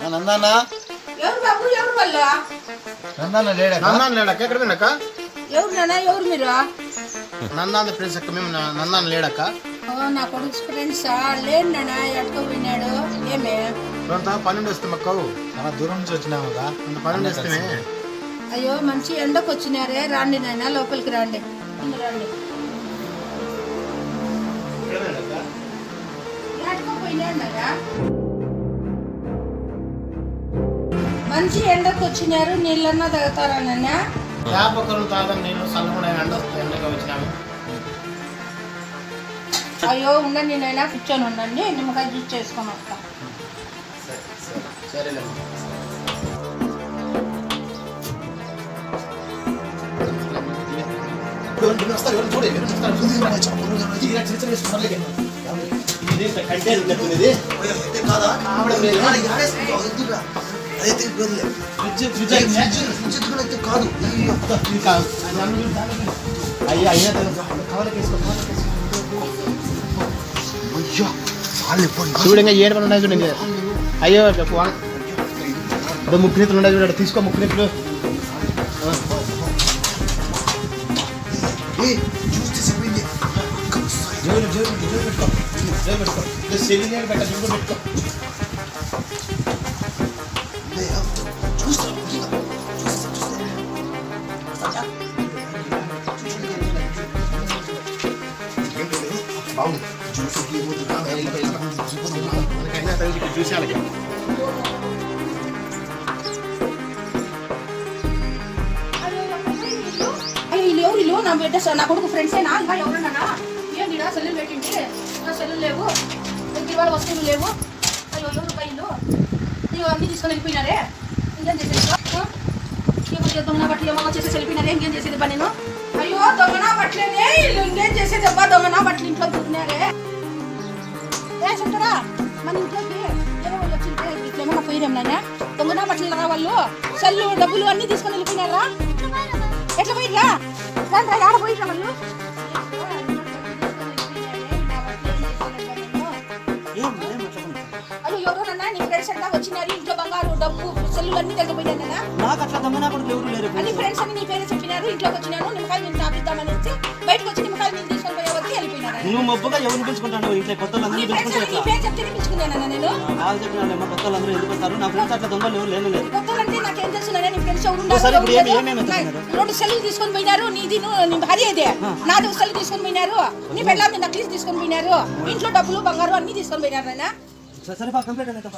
నందన్న ఎవరు బాబు? ఎవరు వాళ్ళు నందన్న లేడా నందాన్ లేడక్క? ఎక్కడ ఎవరు ఎవరు మీరు? నందాన్ ఫ్రెండ్స్ అక్క మేము నందాన్ లేడక్క. ఓ, నా కొడుకు ఫ్రెండ్స్ లేడు నాన్న ఎట్టుకో పోయినాడు. ఏమే? కొంత పన్నెండు వస్తాం అక్క చాలా దూరం నుంచి పన్నెండు అయ్యో మంచి ఎండకు వచ్చినారే. రాండి నాయన లోపలికి రండి. రండి. పోయినాడు నాన్న. మంచి ఎండకు వచ్చినారు నీళ్ళన్నా తాగుతారా నాన్న జ్ఞాపకం తాగం నేను చల్లకుండా ఎండ వస్తుంది ఎండగా వచ్చినాము అయ్యో ఉండండి నాయన కూర్చొని ఉండండి నిమ్మకాయ జ్యూస్ చేసుకొని వస్తా. సరేలేమ్మా అయ్యా అయ్యా చూడంగా ఏడు పని ఉన్నాయి చూడండి అయ్యో ఫోన్ అదో నెత్తులు ఉన్నాయి చూడండి. తీసుకో ముక్కు నెత్తులు జోలు జోలు జోలు పెట్టుకో. జోలు పెట్టుకో. సెల్లి నేను మనకైనా ఎవరు నా బిడ్డ నా కొడుకు ఫ్రెండ్సేనా ఇంకా ఎవరన్నా ఏం వీడా సెల్లులు పెట్టింటి? నా సెల్లు లేవు. దగ్గర వాళ్ళ వస్తువులు లేవు. అయ్యో ఎవరు నీవు అయ్యో అన్ని తీసుకొని వెళ్ళిపోయినారే. ఇంకేం చేసేసుకో దొంగ బట్టలు ఏమో వచ్చేసి వెళ్ళిపోయినారే ఇంకేం చేసేది పని నేను? అయ్యో దొంగనా బట్టలేనే ఇంకేం చేసేది అబ్బా దొంగనా బట్టలు ఇంట్లో దొరికినారే. ఏ చెప్తారా మన ఇంట్లోకి ఏమో వాళ్ళు ఇట్లా పోయినాం నాయన? దొంగనా బట్టలు రా వాళ్ళు? సెల్లు డబ్బులు అన్ని తీసుకొని వెళ్ళిపోయినారా? ఎట్లా పోయిరా రండి ఆడ పోయిరా వాళ్ళు? డబ్బు సెల్లులు అన్ని తగ్గిపోయినా నాకు అట్లా దమ్మనా కూడా ఎవరు లేరు. అన్ని ఫ్రెండ్స్ అని నీ పేరే చెప్పినారు ఇంట్లోకి వచ్చినాను నిమ్మకాయలు నేను తాపిద్దామని వచ్చి బయటకు వచ్చి నిమ్మకాయలు నేను తీసుకొని పోయే వరకు వెళ్ళిపోయినారు. నువ్వు మబ్బుగా ఎవరిని పిలుచుకుంటాను ఇంట్లో కొత్త నీ వాళ్ళందరూ ఫ్రెండ్స్ పిలుచుకుంటే అని నీ ఎట్లా? పేరు చెప్తే పిలుచుకున్నాను నేను. వాళ్ళు చెప్పినాడేమో కొత్త వాళ్ళందరూ ఎందుకు వస్తారు? నా ఫ్రెండ్స్ అట్లా దొంగలు ఎవరు లేను లేదు. కొత్తలంటే నాకేం తెలుసు నాయనా, నీ ఫ్రెండ్స్ ఎవరు ఒకసారి ఇప్పుడు ఏమి- ఉన్నారు, ఏమేమి ఎవరు ఎత్తుకున్నారు? లేరు. రెండు సెల్లు తీసుకొని పోయినారు నీది ను- భార్య ఇదే. నాది సెల్లు తీసుకొని పోయినారు. నీ పెళ్ళాం నక్లీస్ తీసుకొని పోయినారు. ఇంట్లో డబ్బులు బంగారు అన్ని తీసుకొని పోయినారు నాయన. సరే బా కంప్లీట్ అయినా.